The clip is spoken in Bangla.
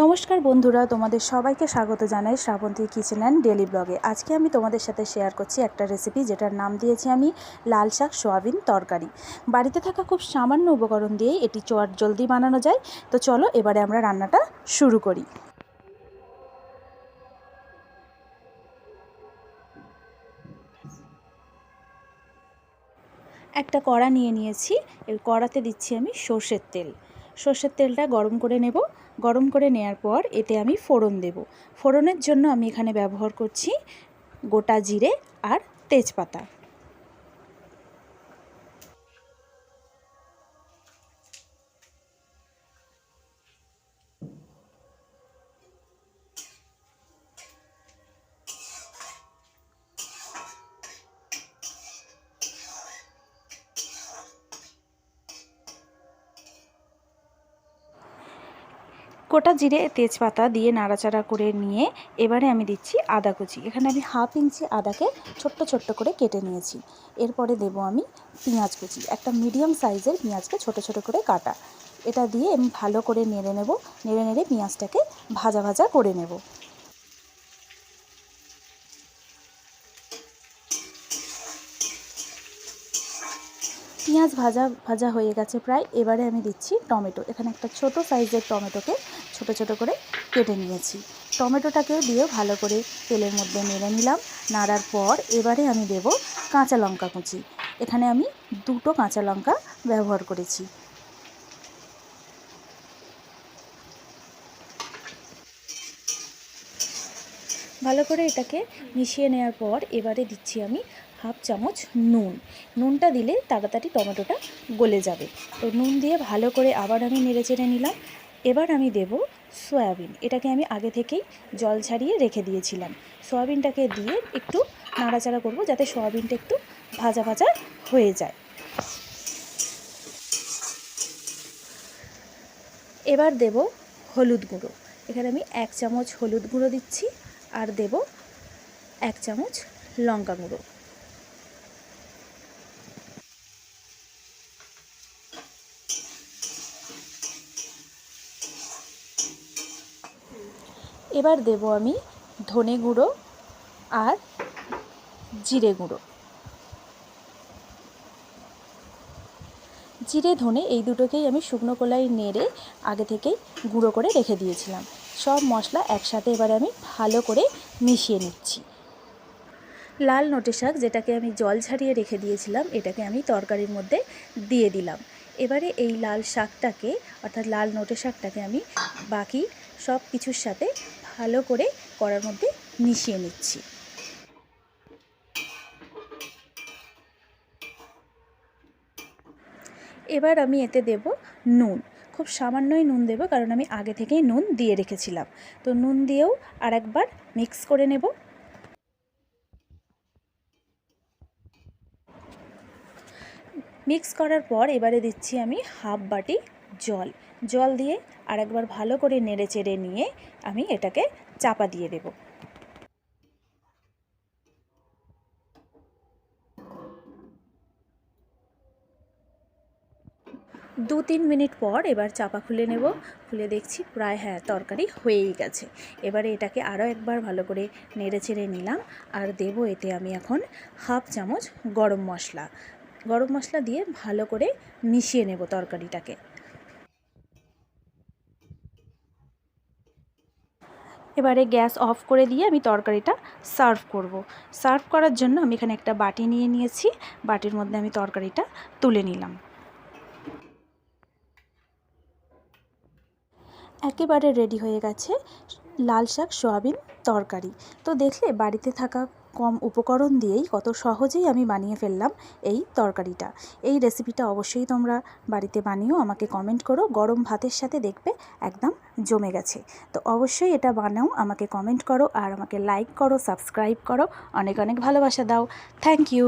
নমস্কার বন্ধুরা, তোমাদের সবাইকে স্বাগত জানাই শ্রাবন্তী কিচেন অ্যান্ড ডেলি ব্লগে আজকে আমি তোমাদের সাথে শেয়ার করছি একটা রেসিপি যেটার নাম দিয়েছি আমি লাল শাক সোয়াবিন তরকারি। বাড়িতে থাকা খুব সামান্য উপকরণ দিয়েই এটি চট জলদি বানানো যায়। তো চলো, এবারে আমরা রান্নাটা শুরু করি। একটা কড়া নিয়ে নিয়েছি। এই কড়াতে দিচ্ছি আমি সর্ষের তেল। সর্ষের তেলটা গরম করে নেব। গরম করে নেয়ার পর এতে আমি ফোড়ন দেব। ফোড়নের জন্য আমি এখানে ব্যবহার করছি গোটা জিরে আর তেজপাতা। গোটা জিরে তেজপাতা দিয়ে নাড়াচাড়া করে নিয়ে এবারে আমি দিচ্ছি আদা কুচি। এখানে আমি হাফ ইঞ্চি আদাকে ছোট্ট ছোট্ট করে কেটে নিয়েছি। এরপরে দেব আমি পেঁয়াজ কুচি। একটা মিডিয়াম সাইজের পেঁয়াজকে ছোট ছোট করে কাটা। এটা দিয়ে আমি ভালো করে নেড়ে নেব। নেড়ে নেড়ে পেঁয়াজটাকে ভাজা ভাজা করে নেব। পেঁয়াজ ভাজা ভাজা হয়ে গেছে প্রায়। এবারে আমি দিচ্ছি টমেটো। এখানে একটা ছোট সাইজের টমেটোকে ছোট ছোট করে কেটে নিয়েছি। টমেটোটাকেও দিয়ে ভালো করে তেলের মধ্যে নেড়ে নিলাম। নাড়ার পর এবারে আমি দেব কাঁচা লঙ্কা কুচি। এখানে আমি দুটো কাঁচা লঙ্কা ব্যবহার করেছি। ভালো করে এটাকে মিশিয়ে নেওয়ার পর এবারে দিচ্ছি আমি হাফ চামচ নুন। নুনটা দিলে তাড়াতাড়ি টমেটোটা গলে যাবে। তো নুন দিয়ে ভালো করে আবার আমি নেড়ে চেড়ে নিলাম। এবার আমি দেব সয়াবিন। এটাকে আমি আগে থেকেই জল ছাড়িয়ে রেখে দিয়েছিলাম। সয়াবিনটাকে দিয়ে একটু নাড়াচাড়া করব যাতে সয়াবিনটা একটু ভাজা ভাজা হয়ে যায়। এবার দেব হলুদ গুঁড়ো। এখানে আমি এক চামচ হলুদ গুঁড়ো দিচ্ছি আর দেব এক চামচ লঙ্কা গুঁড়ো। এবার দেব আমি ধনে গুঁড়ো আর জিরে গুঁড়ো। জিরে, ধনে এই দুটোকেই আমি শুকনো কলাই নেড়ে আগে থেকেই গুঁড়ো করে রেখে দিয়েছিলাম। সব মশলা একসাথে এবারে আমি ভালো করে মিশিয়ে নিচ্ছি। লাল নোটে শাক যেটাকে আমি জল ছাড়িয়ে রেখে দিয়েছিলাম, এটাকে আমি তরকারির মধ্যে দিয়ে দিলাম। এবারে এই লাল শাকটাকে, অর্থাৎ লাল নোটে শাকটাকে আমি বাকি সব কিছুর সাথে ভালো করে কড়ার মধ্যে মিশিয়ে নিচ্ছি। এবার আমি এতে দেব নুন। খুব সামান্যই নুন দেবো কারণ আমি আগে থেকেই নুন দিয়ে রেখেছিলাম। তো নুন দিয়েও আর একবার মিক্স করে নেব। মিক্স করার পর এবারে দিচ্ছি আমি হাফ বাটি জল। জল দিয়ে আর একবার ভালো করে নেড়ে চেড়ে নিয়ে আমি এটাকে চাপা দিয়ে দেব। দু তিন মিনিট পর এবার চাপা খুলে নেব। খুলে দেখছি প্রায় হ্যাঁ তরকারি হয়েই গেছে। এবারে এটাকে আরও একবার ভালো করে নেড়ে চেড়ে নিলাম আর দেব এতে আমি এখন হাফ চামচ গরম মশলা। গরম মশলা দিয়ে ভালো করে মিশিয়ে নেব তরকারিটাকে। এবারে গ্যাস অফ করে দিয়ে আমি তরকারিটা সার্ভ করব। সার্ভ করার জন্য আমি এখানে একটা বাটি নিয়ে নিয়েছি। বাটির মধ্যে আমি তরকারিটা তুলে নিলাম। একেবারে রেডি হয়ে গেছে লাল শাক, সোয়াবিন তরকারি। তো দেখলে বাড়িতে থাকা কম উপকরণ দিয়েই কত সহজেই আমি বানিয়ে ফেললাম এই তরকারিটা। এই রেসিপিটা অবশ্যই তোমরা বাড়িতে বানিও, আমাকে কমেন্ট করো। গরম ভাতের সাথে দেখবে একদম জমে গেছে। তো অবশ্যই এটা বানাও, আমাকে কমেন্ট করো আর আমাকে লাইক করো সাবস্ক্রাইব করো। অনেক অনেক ভালোবাসা দাও। Thank you